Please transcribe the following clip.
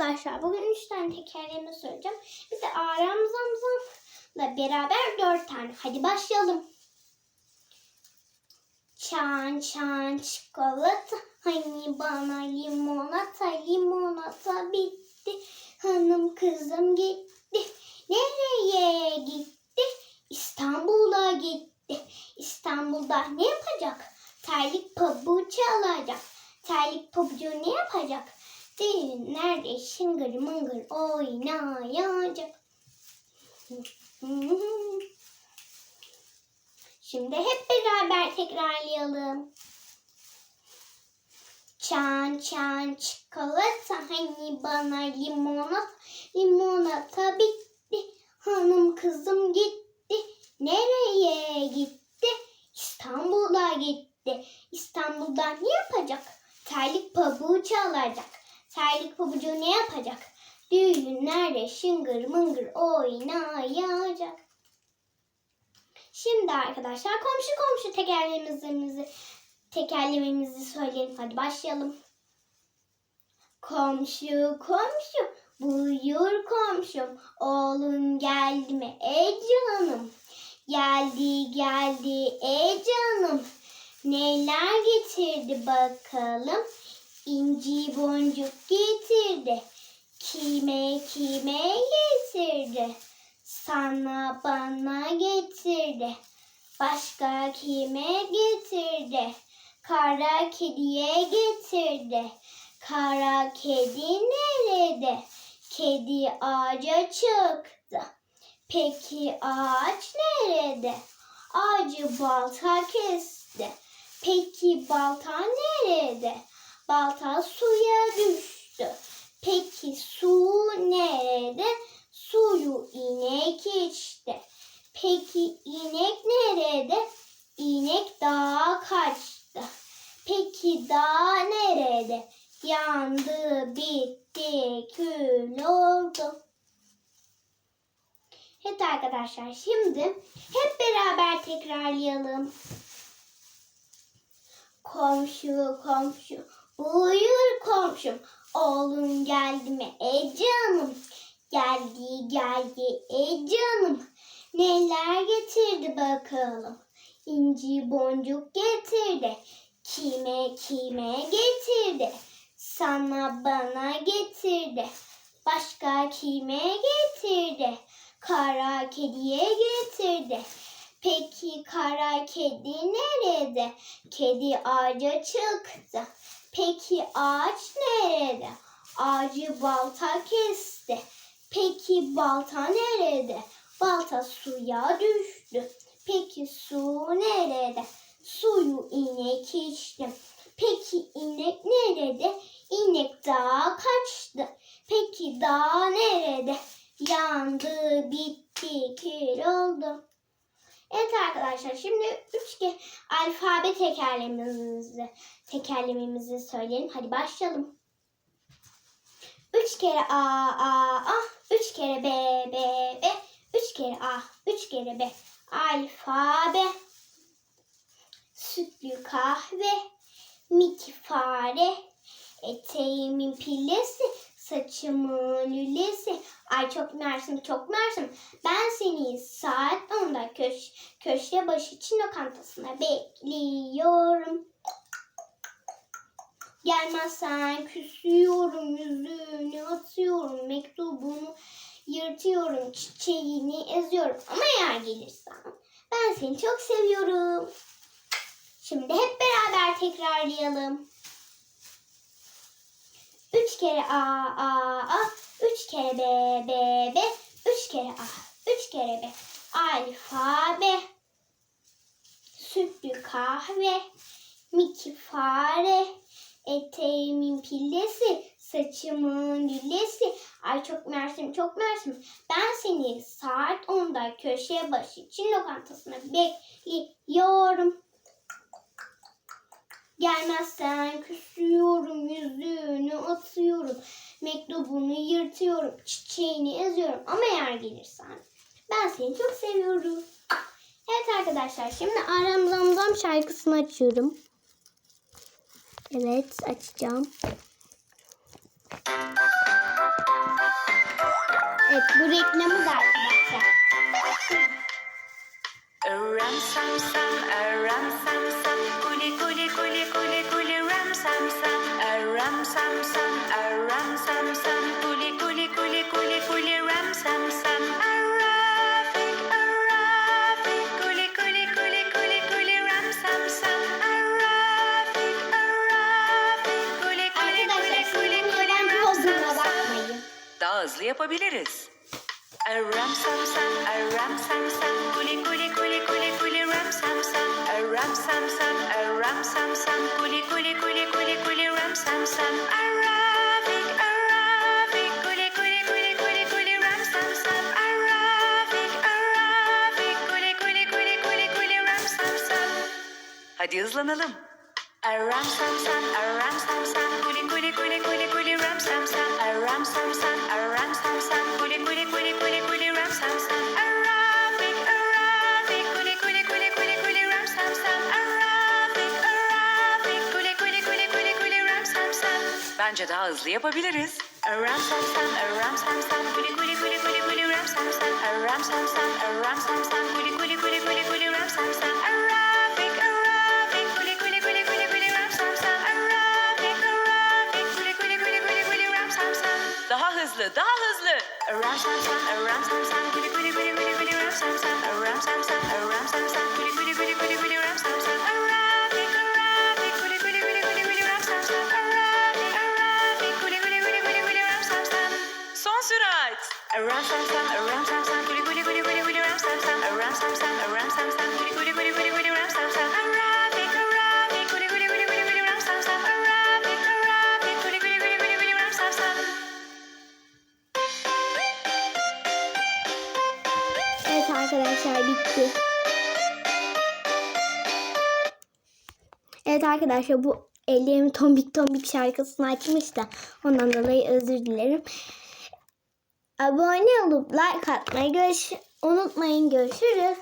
arkadaşlar bugün 3 tane tekerleme söyleyeceğim. Bir de Aram Zamzam'la beraber 4 tane. Hadi başlayalım. Çan çan çikolata. Hani bana limonata limonata bitti. Hanım kızım gitti. Nereye gitti? İstanbul'a gitti. İstanbul'da ne yapacak? Terlik pabucu çalacak. Terlik pabucu ne yapacak değil nerede? Şıngır mıngır oynayacak. Şimdi hep beraber tekrarlayalım. Çan çan çikolata. Hani bana limonata limonata bitti. Hanım kızım gitti. Nereye gitti? İstanbul'a gitti. İstanbul'da ne yapacak? Terlik pabuğu çalacak terlik pabucu ne yapacak? Düğünlerde şıngır mıngır oynayacak. Şimdi arkadaşlar komşu komşu tekerlememizi tekerlememizi söyleyelim. Hadi başlayalım. Komşu komşu buyur komşum. Oğlun geldi mi? Ey canım. Geldi geldi ey canım. Neler getirdi bakalım inci boncuk getirdi kime kime getirdi sana bana getirdi. Başka kime getirdi? Kara kediye getirdi. Kara kedi nerede? Kedi ağaca çıktı. Peki ağaç nerede? Ağacı balta kesti. Peki balta nerede? Balta suya düştü. Peki su nerede? Suyu inek içti. Peki inek nerede? İnek dağa kaçtı. Peki dağ nerede? Yandı, bitti, kül oldu. Evet arkadaşlar şimdi hep beraber tekrarlayalım. Komşu komşu buyur komşum oğlum geldi mi ey canım Geldi geldi ey canım. Neler getirdi bakalım. İnci boncuk getirdi. Kime kime getirdi. Sana bana getirdi. Başka kime getirdi. Kara kediye getirdi. Peki kara kedi nerede? Kedi ağaca çıktı. Peki ağaç nerede? Ağacı balta kesti. Peki balta nerede? Balta suya düştü. Peki su nerede? Suyu inek içti. Peki inek nerede? İnek dağa kaçtı. Peki dağ nerede? Yandı, bitti, kül oldu. Evet arkadaşlar şimdi üç ke alfabe tekerlememizi tekerlememizi söyleyelim. Hadi başlayalım. Üç kere A, A, A. Üç kere B, B, B. Üç kere A, üç kere B. Alfabe. Sütlü kahve. Miki fare. Eteğimin pillesi. Saçımın lülesi. Ay çok mersim çok mersim. Ben seni saat 10'da köş, köşe başı Çin lokantasına bekliyorum. Gelmezsen küsüyorum, yüzünü atıyorum, mektubunu yırtıyorum, çiçeğini eziyorum. Ama eğer gelirsen ben seni çok seviyorum. Şimdi hep beraber tekrarlayalım. Üç kere A, A, A. Üç kere B, B, B. Üç kere A, üç kere B. Alfabe. Sütlü kahve. Miki fare. Eteğimin pillesi, saçımın lülesi. Ay çok mersim, çok mersim. Ben seni saat 10'da köşe başı Çin lokantasına bekliyorum. Gelmezsen küsüyorum, yüzüğünü atıyorum. Mektubunu yırtıyorum, çiçeğini eziyorum. Ama eğer gelirsen ben seni çok seviyorum. Evet arkadaşlar şimdi Aram Zam Zam şarkısını açıyorum. Evet açacağım. Evet bu reklamı da arkadaşlar. Ram sam sam, sam sam, ram sam sam, kuli kuli kuli kuli kuli ram sam sam. Arafik, arafik, kuli kuli kuli kuli kuli ram sam sam. Arafik, arafik, kuli kuli kuli Arkadaşlar kuli sizin kuli neden ram bozduğuna sam sam. bakmayın. Daha hızlı yapabiliriz. Ram sam sam, ram sam sam, kuli kuli kuli kuli kuli ram sam sam, ram sam sam, ram sam sam, kuli kuli kuli kuli kuli ram sam sam. Arafik, arafik, kuli kuli kuli kuli kuli ram sam sam. Arafik, arafik, kuli kuli kuli kuli kuli ram sam sam. Hadi hızlanalım. Aram sam sam, aram sam sam, kuli kuli kuli kuli kuli ram sam sam, aram sam sam, Bence daha hızlı yapabiliriz. Aram sam sam, aram sam sam, kuli kuli kuli kuli kuli ram sam sam, aram sam sam, aram sam sam, kuli kuli kuli kuli kuli ram sam sam, arafik arafik, kuli kuli kuli kuli kuli ram sam sam, arafik arafik, kuli kuli kuli kuli kuli ram sam sam. Daha hızlı, daha hızlı. Aram sam sam, aram sam sam, kuli kuli kuli kuli kuli ram sam sam, aram sam sam, aram sam sam, kuli kuli kuli kuli kuli ram sam sam, Evet arkadaşlar bitti. Evet arkadaşlar bu ellerim tombik tombik şarkısını açmış da ondan dolayı özür dilerim. Abone olup like atmayı görüş unutmayın. Görüşürüz.